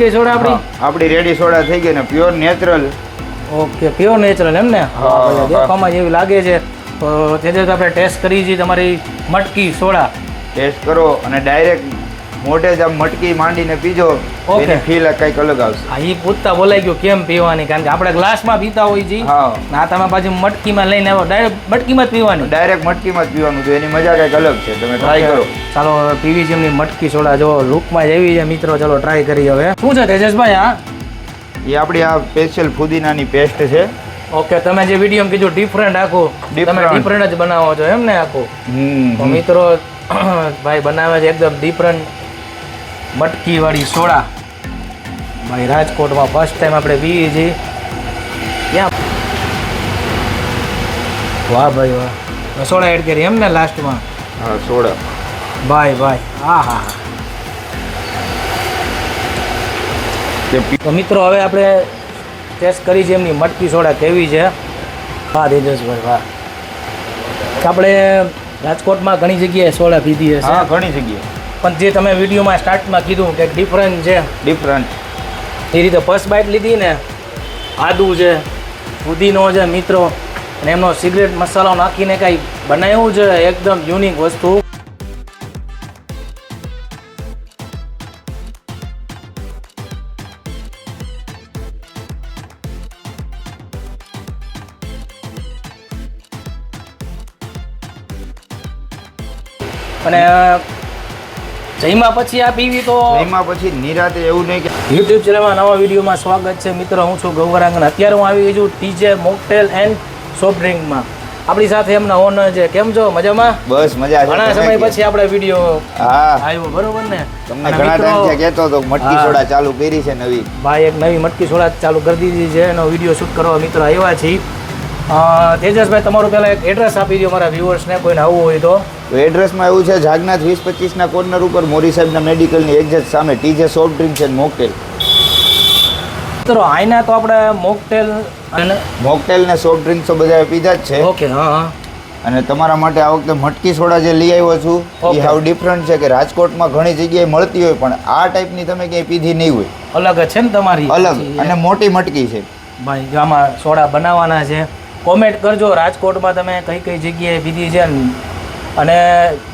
ગઈ સોડા આપણી? આપણી રેડી સોડા થઈ ગઈ ને pure natural okay pure natural એમ ને. દેખવામાં જેવી લાગે છે. તો તે દિવસે આપણે ટેસ્ટ કરી છે તમારી મટકી સોડા. ટેસ્ટ કરો અને ડાયરેક્ટ મોઢે જ આમ મટકી માંડીને પીજો. ઓકે. ફીલ કંઈક અલગ આવશે. હા એ પૂછતા બોલાઈ ગયો કેમ પીવાની? કારણ કે આપણે ગ્લાસમાં પીતા હોય છીએ હા. ના તમે પાછી મટકીમાં લઈને આવો. ડાયરેક્ટ મટકીમાં જ પીવાનું. ડાયરેક્ટ મટકીમાં જ પીવાનું તો એની મજા કંઈક અલગ છે. તમે ટ્રાય કરો. ચાલો પીવી છે એમની મટકી સોડા. જો લુકમાં જ એવી છે મિત્રો ચલો ટ્રાય કરી હવે. શું છે તેજસભાઈ હા? એ આપણી આ સ્પેશિયલ ફુદીનાની પેસ્ટ છે. ઓકે તમે જે વીડિયો કીધું ડિફરન્ટ આખું તમે ડિફરન્ટ જ બનાવો છો એમ ને આખું? તો મિત્રો ભાઈ બનાવે છે એકદમ ડિફરન્ટ મટકી વાળી સોડા. ભાઈ રાજકોટમાં ફર્સ્ટ ટાઈમ આપણે પીવી છીએ. ક્યાં? વાહ ભાઈ વાહ. સોડા એડ કરી એમ ને લાસ્ટમાં હા સોડા. ભાઈ ભાઈ હા હા હા. તે મિત્રો હવે આપણે ટેસ્ટ કરી છે એમની મટકી સોડા કેવી છે. હા તેજસભાઈ વાહ. આપણે રાજકોટમાં ઘણી જગ્યાએ સોડા પીધી હશે. હા ઘણી જગ્યાએ. પણ જે તમે વિડીયોમાં સ્ટાર્ટમાં કીધું કે ડિફરન્ટ છે. ડિફરન્ટ એ રીતે ફર્સ્ટ બાઇટ લીધી ને આદુ છે પુદીનો છે મિત્રો. અને એમનો સિગરેટ મસાલો નાખીને કાંઈ બનાવ્યું છે એકદમ યુનિક વસ્તુ. અને જઈમાં પછી આ પીવી તો એમાં પછી નિરાતે એવું નહીં કે યુટ્યુબ ચેનલમાં નવા વિડીયોમાં સ્વાગત છે. મિત્રો હું છું ગૌરાંગન અત્યારે હું આવી છું ટીજે મોકટેલ એન્ડ સોફ્ટ ડ્રિંકમાં. આપણી સાથે એમના ઓનર છે. કેમ છો? મજામાં? બસ મજા છે. ઘણા સમય પછી આપણે વીડિયો હા. આવ્યો બરોબર ને? તમને ઘણા ટાઈમથી કહેતો હતો મટકી સોડા ચાલુ કરી છે નવી. ભાઈ એક નવી મટકી સોડા ચાલુ કરી દીધી છે. એનો વીડિયો શૂટ કરવા મિત્રો આવ્યા છીએ. તેજસભાઈ તમારું પહેલાં એક એડ્રેસ આપી દો મારા વ્યુઅર્સને કોઈને આવવું હોય તો. એડ્રેસમાં એવું છે જાગનાથ વીસ પચીસના કોર્નર ઉપર મોરી સાહેબના મેડિકલની એક્ઝેક્ટ સામે TJ soft drinks and mocktail. મિત્રો આઈના તો આપણે મોકટેલ અને મોકટેલ ને સોફ્ટ ડ્રિંક્સ તો બધા પીધા જ છે. ઓકે હા હા. અને તમારા માટે આ વખતે મટકી સોડા જે લઈ આવ્યો છું એ હાવ ડિફરન્ટ છે કે રાજકોટમાં ઘણી જગ્યાએ મળતી હોય પણ આ ટાઈપની તમે ક્યાંય પીધી નહીં હોય. અલગ છે ને તમારી. અલગ અને મોટી મટકી છે. ભાઈ જો આમાં સોડા બનાવવાના છે. કોમેન્ટ કરજો. રાજકોટમાં તમે કઈ કઈ જગ્યાએ પીધી છે અને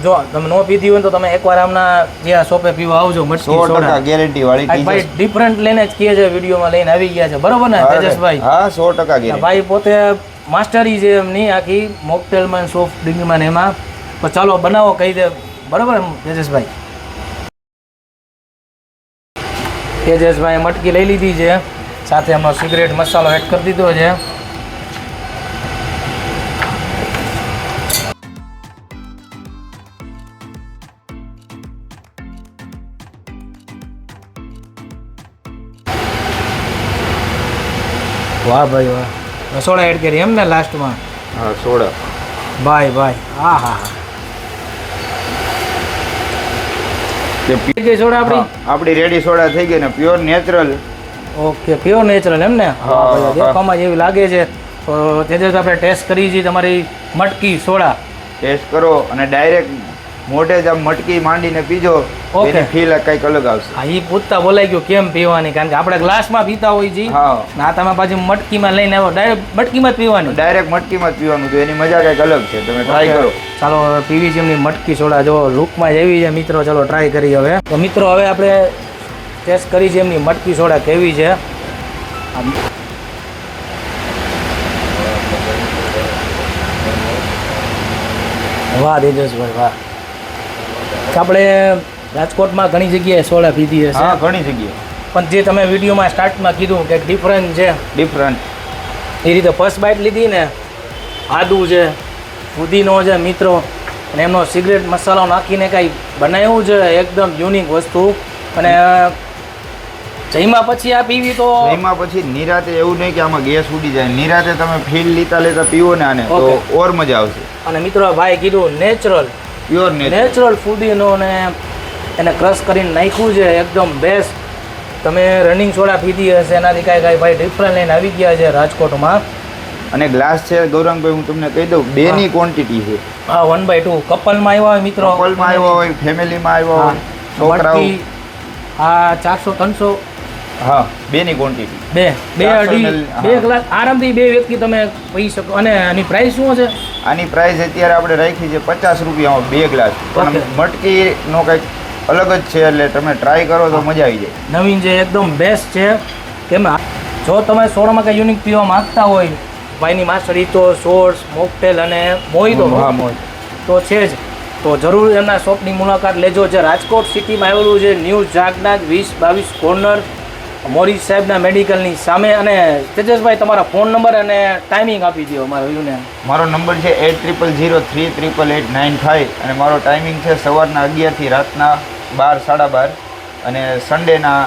જો તમે નો પીધી હોય તો તમે એકવાર આમના જે આ શોપે પીવા આવજો મટકી સોડા. ગેરંટી વાળી ભાઈ ડિફરન્ટ લઈને જ કહે છે વિડીયોમાં લઈને આવી ગયા છે. બરોબર ને તેજસભાઈ? હા સો ટકા ગેરંટી ભાઈ પોતે માસ્ટરી છે એમની આખી મોકટેલમાં સોફ્ટ ડ્રિંકમાં એમાં. તો ચાલો બનાવો કહી દે. બરોબર એમ તેજસભાઈ? તેજસભાઈ મટકી લઈ લીધી છે. સાથે એમનો સિગરેટ મસાલો એડ કરી દીધો છે. વાહ ભાઈ વાહ. રસોડા એડ કરી એમ ને લાસ્ટમાં હા સોડા. ભાઈ ભાઈ. હા હા હા સોડા આપણી? આપણી રેડી સોડા થઈ ગઈ ને pure natural okay pure natural એમ ને? ભાઈ, જેવી લાગે છે. તો તે આપણે ટેસ્ટ કરી છે તમારી મટકી સોડા. ટેસ્ટ કરો અને ડાયરેક્ટ મોઢે જ આમ મટકી માંડીને પીજો. એની ફીલ કંઈક અલગ આવશે. હા એ પૂછતા બોલાઈ ગયો કેમ પીવાની? કારણ કે આપણે ગ્લાસમાં પીતા હોય છીએ હા. ના તમે પાછી મટકીમાં લઈને આવો ડાયરેક્ટ મટકીમાં જ પીવાનું. ડાયરેક્ટ મટકીમાં જ પીવાનું તો એની મજા કંઈક અલગ છે. તમે ટ્રાય કરો. ચાલો પીવી છે એમની મટકી સોડા. જો લુકમાં જ એવી છે મિત્રો ચાલો ટ્રાય કરી હવે. તો મિત્રો હવે આપણે ટેસ્ટ કરી છે એમની મટકી સોડા કેવી છે. વાહ તેજસભાઈ વાહ. આપણે રાજકોટમાં ઘણી જગ્યાએ સોડા પીધી હશે. હા ઘણી જગ્યાએ. પણ જે તમે વિડીયોમાં સ્ટાર્ટમાં કીધું કે ડિફરન્ટ છે. ડિફરન્ટ એ રીતે ફર્સ્ટ બાઇટ લીધી ને આદુ છે ફુદીનો છે મિત્રો અને એમનો સિગરેટ મસાલો નાખીને કાંઈ બનાવ્યું છે એકદમ યુનિક વસ્તુ. અને જઈમાં પછી આ પીવી તો એમાં પછી નિરાતે એવું નહીં કે આમાં ગેસ ઉડી જાય. નિરાતે તમે ફીલ લેતા લેતા પીવો ને આને તો ઓર મજા આવશે. અને મિત્રો ભાઈ કીધું નેચરલ પ્યોર નેચરલ નેચરલ ફુદીનો એને ક્રશ કરીને નાખ્યું છે એકદમ બેસ્ટ તમે રનિંગ સોડા પીધી હશે એનાથી કાંઈ કાંઈ ભાઈ ડિફરન્ટ લઈને આવી ગયા છે રાજકોટમાં. અને ગ્લાસ છે ગૌરંગભાઈ હું તમને કહી દઉં બે ની ક્વોન્ટિટી છે. હા વન બાય ટુ કપલમાં આવ્યા હોય મિત્રો? કપલમાં આવ્યો હોય ફેમિલીમાં આવ્યો. હોય છોકરાઓ. આ ચારસો ત્રણસો હા બેની ક્વોન્ટિટી બે બે અઢી બે. ગ્લાસ આરામથી બે વ્યક્તિ તમે પી શકો. અને આની પ્રાઇસ શું છે આની પ્રાઇસ અત્યારે આપણે રાખી છે પચાસ રૂપિયામાં બે ગ્લાસ. પણ. મટકીનો કંઈક અલગ જ છે એટલે તમે ટ્રાય કરો તો મજા આવી જાય. નવીન છે એકદમ બેસ્ટ છે કેમ જો તમે સોડામાં કંઈ યુનિક પીવા માંગતા હોય ભાઈની માસળી તો સોર્સ મોકટેલ અને મોહિતો તો છે જ. તો જરૂર એમના શોપની મુલાકાત લેજો. જે રાજકોટ સિટીમાં આવેલું છે ન્યૂ જાગનાથ વીસ બાવીસ કોર્નર મોરી સાહેબના મેડિકલની સામે અને તેજસભાઈ તમારા ફોન નંબર અને ટાઈમિંગ આપી દો અમારા વ્યૂને. મારો નંબર છે eight triple zero three triple eight nine five અને મારો ટાઈમિંગ છે સવારના અગિયારથી રાતના બાર સાડા બાર અને સન્ડેના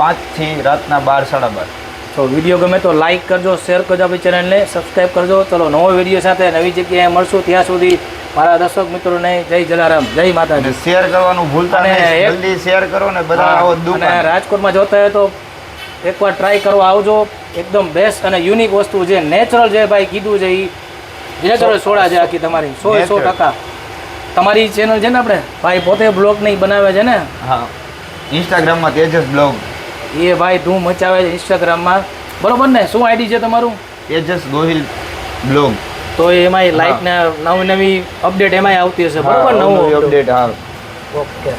પાંચથી રાતના બાર સાડા બાર. તો વીડિયો ગમે તો લાઇક કરજો શેર કરજો આપણી ચેનલને સબસ્ક્રાઈબ કરજો. ચલો નવો વીડિયો સાથે નવી જગ્યાએ મળશું. ત્યાં સુધી મારા દર્શક મિત્રોને જય જલારામ જય માતાજી. શેર કરવાનું ભૂલતા નહીં. જલ્દી શેર કરો ને બધા રાજકોટમાં જોતા હોય તો એકવાર ટ્રાય કરવા આવજો. એકદમ બેસ્ટ અને યુનિક વસ્તુ છે. નેચરલ જે ભાઈ કીધું છે એ નેચરલ સોડા છે આખી તમારી. સો સો ટકા. તમારી ચેનલ છે ને આપણે? ભાઈ પોતે બ્લોગ નહીં બનાવે છે ને? હા. ઇન્સ્ટાગ્રામમાં તેજસ બ્લોગ એ ભાઈ ધૂમ મચાવે છે ઇન્સ્ટાગ્રામમાં બરોબર ને? શું આઈડી છે તમારું? તેજસ ગોહિલ બ્લોગ તો એમાંય લાઈક ને નવી નવી અપડેટ એમાંય આવતી હશે. બરોબર નવું અપડેટ હા. ઓકે